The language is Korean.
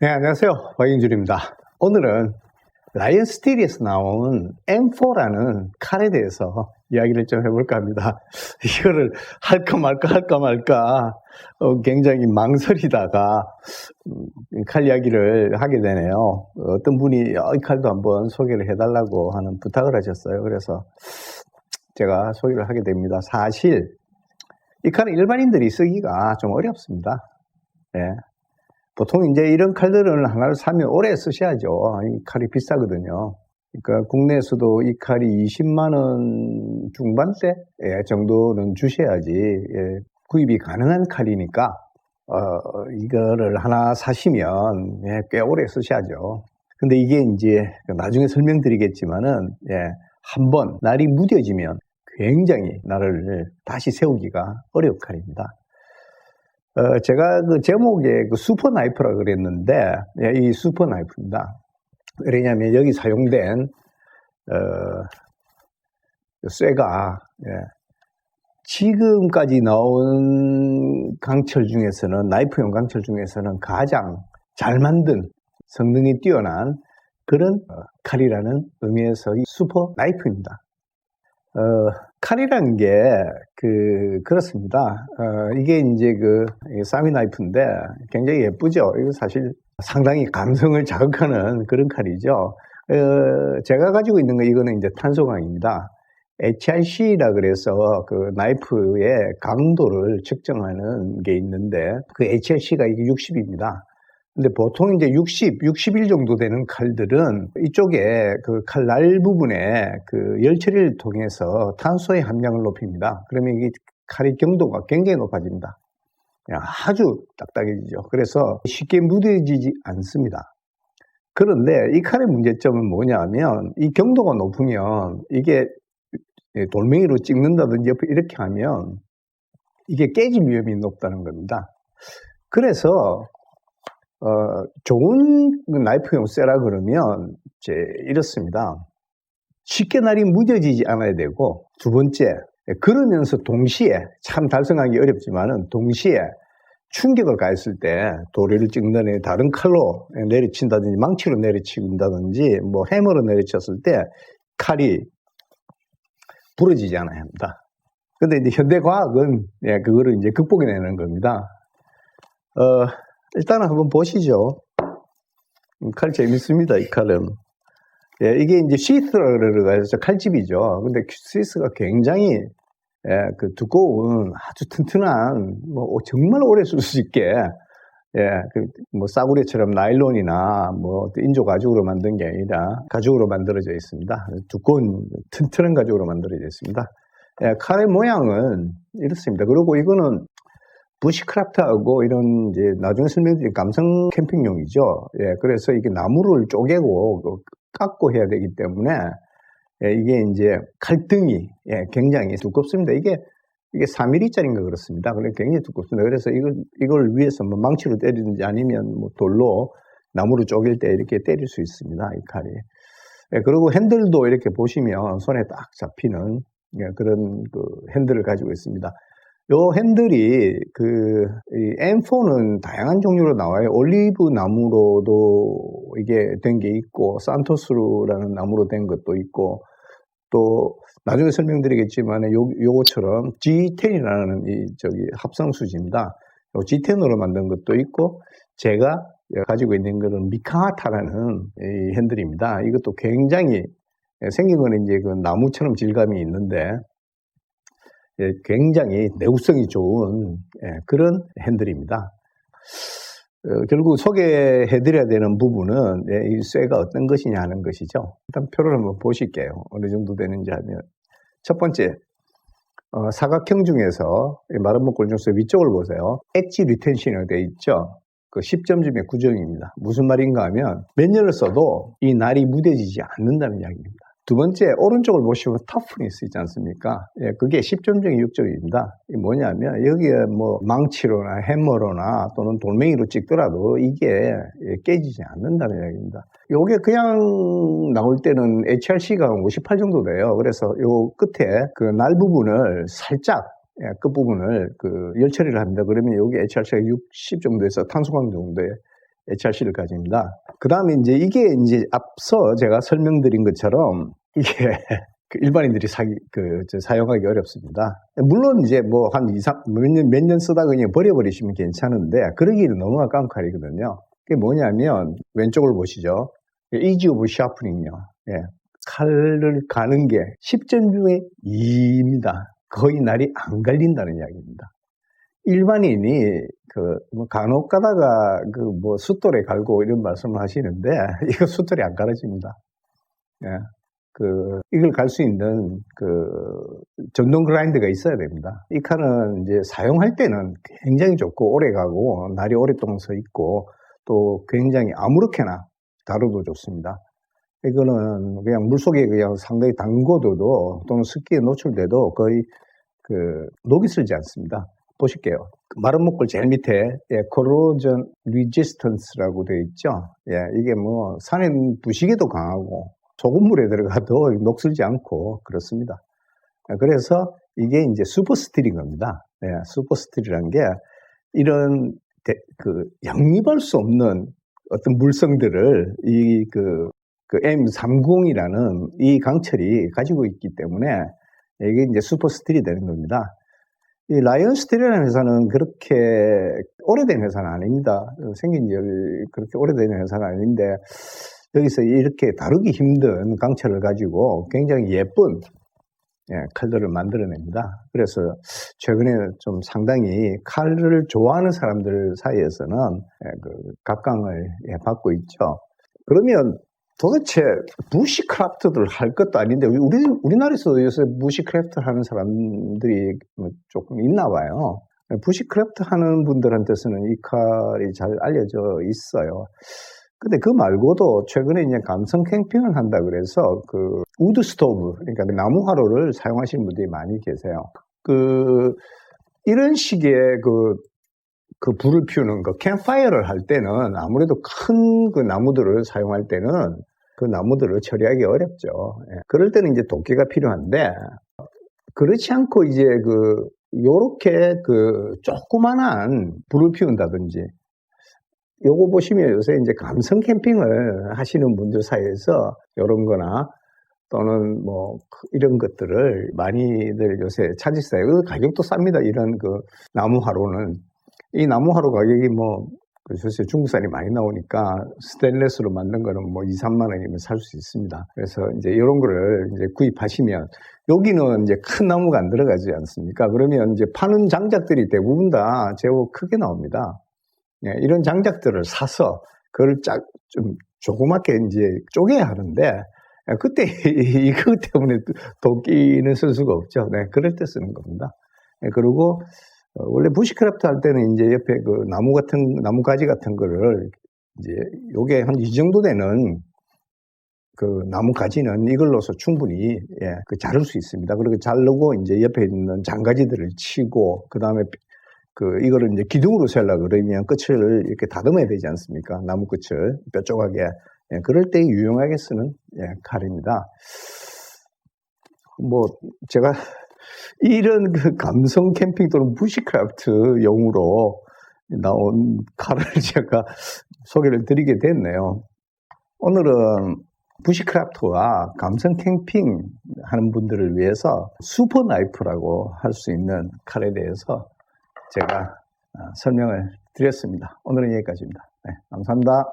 네, 안녕하세요. 박인준입니다. 오늘은 라이언 스틸에서 나온 M4라는 칼에 대해서 이야기를 좀 해볼까 합니다. 이거를 할까 말까 할까 말까 어, 굉장히 망설이다가 음, 칼 이야기를 하게 되네요. 어떤 분이 어, 이 칼도 한번 소개를 해달라고 하는 부탁을 하셨어요. 그래서 제가 소개를 하게 됩니다. 사실 이 칼은 일반인들이 쓰기가 좀 어렵습니다. 예. 보통 이제 이런 칼들은 하나를 사면 오래 쓰셔야죠. 이 칼이 비싸거든요. 그러니까 국내에서도 이 칼이 20만 원 중반대 예, 정도는 주셔야지 예, 구입이 가능한 칼이니까 어, 이거를 하나 사시면 예, 꽤 오래 쓰셔야죠. 근데 이게 이제 나중에 설명드리겠지만은 예, 한번 날이 무뎌지면 굉장히 나를 다시 세우기가 어려운 칼입니다. 어, 제가 그 제목에 그 슈퍼 나이프라 그랬는데, 예, 이 슈퍼 나이프입니다. 왜냐하면 여기 사용된, 어, 쇠가, 예, 지금까지 나온 강철 중에서는, 나이프용 강철 중에서는 가장 잘 만든 성능이 뛰어난 그런 어, 칼이라는 의미에서 이 슈퍼 나이프입니다. 어, 칼이라는 게, 그, 그렇습니다. 어, 이게 이제 그, 사미 나이프인데 굉장히 예쁘죠? 이거 사실 상당히 감성을 자극하는 그런 칼이죠. 어, 제가 가지고 있는 거 이거는 이제 탄소광입니다. HRC라 그래서 그 나이프의 강도를 측정하는 게 있는데 그 HRC가 이게 60입니다. 근데 보통 이제 60, 61 정도 되는 칼들은 이쪽에 그 칼날 부분에 그 열처리를 통해서 탄소의 함량을 높입니다. 그러면 이 칼의 경도가 굉장히 높아집니다. 아주 딱딱해지죠. 그래서 쉽게 무뎌지지 않습니다. 그런데 이 칼의 문제점은 뭐냐면 이 경도가 높으면 이게 돌멩이로 찍는다든지 이렇게 하면 이게 깨질 위험이 높다는 겁니다. 그래서 어, 좋은 나이프용 쇠라 그러면 이제 이렇습니다. 쉽게 날이 무뎌지지 않아야 되고 두 번째 그러면서 동시에 참 달성하기 어렵지만은 동시에 충격을 가했을 때 도리를 찍는다든지 다른 칼로 내리친다든지 망치로 내리친다든지 뭐 해머로 내리쳤을 때 칼이 부러지지 않아야 합니다. 근데 이제 현대 과학은 예, 그거를 이제 극복해내는 겁니다. 어, 일단은 한번 보시죠. 칼 재밌습니다, 이 칼은. 예, 이게 이제 시스라고 해서 칼집이죠. 근데 시스가 굉장히 예, 그 두꺼운 아주 튼튼한 뭐 정말 오래 쓸 수 있게 예, 그 뭐 싸구려처럼 나일론이나 뭐 인조 가죽으로 만든 게 아니라 가죽으로 만들어져 있습니다. 두꺼운 튼튼한 가죽으로 만들어져 있습니다. 예, 칼의 모양은 이렇습니다. 그리고 이거는 부시크라프트하고 이런 이제 나중에 설명드린 감성 캠핑용이죠. 예, 그래서 이게 나무를 쪼개고 그 깎고 해야 되기 때문에 예, 이게 이제 칼등이 예, 굉장히 두껍습니다. 이게 이게 3mm짜리인가 그렇습니다. 그래 굉장히 두껍습니다. 그래서 이걸 이걸 위해서 뭐 망치로 때리든지 아니면 뭐 돌로 나무를 쪼갤 때 이렇게 때릴 수 있습니다. 이 칼이. 예, 그리고 핸들도 이렇게 보시면 손에 딱 잡히는 예, 그런 그 핸들을 가지고 있습니다. 요 핸들이 그 M4는 다양한 종류로 나와요. 올리브 나무로도 이게 된 게 있고 산토스라는 나무로 된 것도 있고 또 나중에 설명드리겠지만 요 요거처럼 G10이라는 이 저기 합성 수지입니다. 요 G10으로 만든 것도 있고 제가 가지고 있는 것은 미카타라는 이 핸들입니다. 이것도 굉장히 생긴 거는 이제 그 나무처럼 질감이 있는데 예, 굉장히 내구성이 좋은 예, 그런 핸들입니다. 어, 결국 소개해드려야 되는 부분은 예, 이 쇠가 어떤 것이냐 하는 것이죠. 일단 표를 한번 보실게요. 어느 정도 되는지 하면 첫 번째 어, 사각형 중에서 마른 목골 중에서 위쪽을 보세요. 엣지 리텐션이 되어 있죠. 그 10점 중에 9점입니다. 무슨 말인가 하면 몇 년을 써도 이 날이 무뎌지지 않는다는 이야기입니다. 두 번째, 오른쪽을 보시면 터프니스 있지 않습니까? 예, 그게 10점 중에 6점입니다. 이게 뭐냐면, 여기에 뭐 망치로나 해머로나 또는 돌멩이로 찍더라도 이게 예, 깨지지 않는다는 이야기입니다. 요게 그냥 나올 때는 HRC가 58 정도 돼요. 그래서 요 끝에 그 날 부분을 살짝 예, 끝부분을 그 열처리를 합니다. 그러면 여기 HRC가 60 정도에서 탄소광 정도에 HRC를 가집니다. 그 다음에 이제 이게 이제 앞서 제가 설명드린 것처럼 이게 그 일반인들이 사기, 그, 저 사용하기 어렵습니다. 물론 이제 뭐 한 2, 3, 몇 년, 몇 년 쓰다 그냥 버려버리시면 괜찮은데, 그러기는 너무 아까운 칼이거든요. 그게 뭐냐면, 왼쪽을 보시죠. 이지 오브 샤프닝요. 예. 칼을 가는 게 10점 중에 2입니다. 거의 날이 안 갈린다는 이야기입니다. 일반인이 그, 뭐 간혹 가다가 그 뭐 숫돌에 갈고 이런 말씀을 하시는데, 이거 숫돌이 안 갈아집니다. 예. 그, 이걸 갈 수 있는 그 전동 그라인드가 있어야 됩니다. 이 칼은 이제 사용할 때는 굉장히 좋고 오래 가고 날이 오랫동안 서 있고 또 굉장히 아무렇게나 다뤄도 좋습니다. 이거는 그냥 물속에 그냥 상당히 담궈둬도 또는 습기에 노출돼도 거의 그 녹이 슬지 않습니다. 보실게요. 그 마른 목골 제일 밑에 예, corrosion resistance라고 되어 있죠. 예, 이게 뭐 산에 부시게도 강하고 소금물에 들어가도 녹슬지 않고 그렇습니다. 그래서 이게 이제 슈퍼스틸인 겁니다. 예, 슈퍼스틸이란 게 이런 대, 그 양립할 수 없는 어떤 물성들을 이그 그 M30이라는 이 강철이 가지고 있기 때문에 이게 이제 슈퍼스틸이 되는 겁니다. 이 라이언 스틸이라는 회사는 그렇게 오래된 회사는 아닙니다. 생긴 지 그렇게 오래된 회사는 아닌데 여기서 이렇게 다루기 힘든 강철을 가지고 굉장히 예쁜 예, 칼들을 만들어냅니다. 그래서 최근에 좀 상당히 칼을 좋아하는 사람들 사이에서는 예, 그 각광을 예, 받고 있죠. 그러면 도대체 부시크래프트를 할 것도 아닌데 우리 우리나라에서 요새 부시크래프트 하는 사람들이 뭐 조금 있나 봐요. 부시크래프트 하는 분들한테서는 이 칼이 잘 알려져 있어요. 근데 그 말고도 최근에 이제 감성 캠핑을 한다 그래서 그 우드 스토브, 그러니까 그 나무 화로를 사용하시는 분들이 많이 계세요. 그 이런 식의 그, 그 불을 피우는 거, 캠파이어를 할 때는 아무래도 큰 그 나무들을 사용할 때는 그 나무들을 처리하기 어렵죠. 예. 그럴 때는 이제 도끼가 필요한데 그렇지 않고 이제 그 요렇게 그 조그만한 불을 피운다든지 요거 보시면 요새 이제 감성 캠핑을 하시는 분들 사이에서 이런 거나 또는 뭐 이런 것들을 많이들 요새 찾으세요. 그 가격도 쌉니다. 이런 그 나무 화로는. 이 나무 화로 가격이 뭐, 요새 중국산이 많이 나오니까 스테인레스로 만든 거는 뭐 2, 3만 원이면 살 수 있습니다. 그래서 이제 이런 거를 이제 구입하시면 여기는 이제 큰 나무가 안 들어가지 않습니까? 그러면 이제 파는 장작들이 대부분 다 제법 크게 나옵니다. 예, 이런 장작들을 사서 그걸 짝, 좀 조그맣게 이제 쪼개야 하는데, 예, 그때 이거 때문에 도끼는 쓸 수가 없죠. 네, 그럴 때 쓰는 겁니다. 예, 그리고 어, 원래 부시크래프트 할 때는 이제 옆에 그 나무 같은, 나무 가지 같은 거를 이제 요게 한 이 정도 되는 그 나무 가지는 이걸로서 충분히 예, 그 자를 수 있습니다. 그리고 자르고 이제 옆에 있는 장가지들을 치고 그 다음에 그 이거를 이제 기둥으로 세려 그러면 끝을 이렇게 다듬어야 되지 않습니까? 나무 끝을 뾰족하게 예, 그럴 때 유용하게 쓰는 예, 칼입니다. 뭐 제가 이런 그 감성 캠핑 또는 부시크래프트 용으로 나온 칼을 제가 소개를 드리게 됐네요. 오늘은 부시크래프트와 감성 캠핑 하는 분들을 위해서 슈퍼 나이프라고 할 수 있는 칼에 대해서 제가 어, 설명을 드렸습니다. 오늘은 여기까지입니다. 네, 감사합니다.